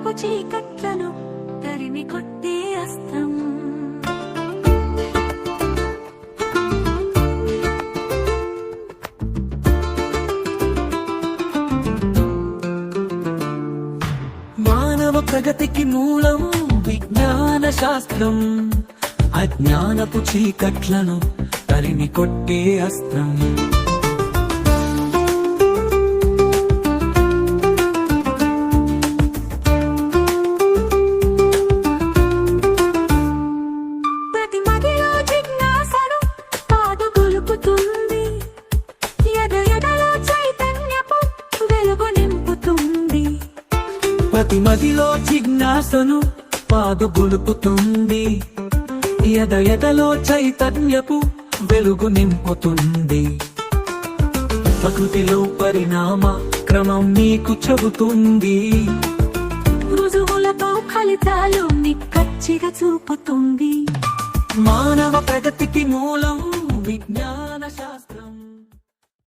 జ్ఞానపు చీకట్లను తరిమి కొట్టే అస్తం. మానవ ప్రగతికి మూలం విజ్ఞాన శాస్త్రం. అజ్ఞానపు చీకట్లను తరిమి కొట్టే అస్త్రం ప్రతి మదిలో జిజ్ఞాసను పాదు గొలుపుతుంది. ఎద ఎదలో చైతన్యపు వెలుగు నింపుతుంది. ప్రకృతిలో పరిణామ క్రమం నీకు చెబుతుంది. రుజువులతో ఫలితాలు నిక్కచ్చిగా చూపుతుంది. మానవ ప్రగతికి మూలం విజ్ఞాన శాస్త్రం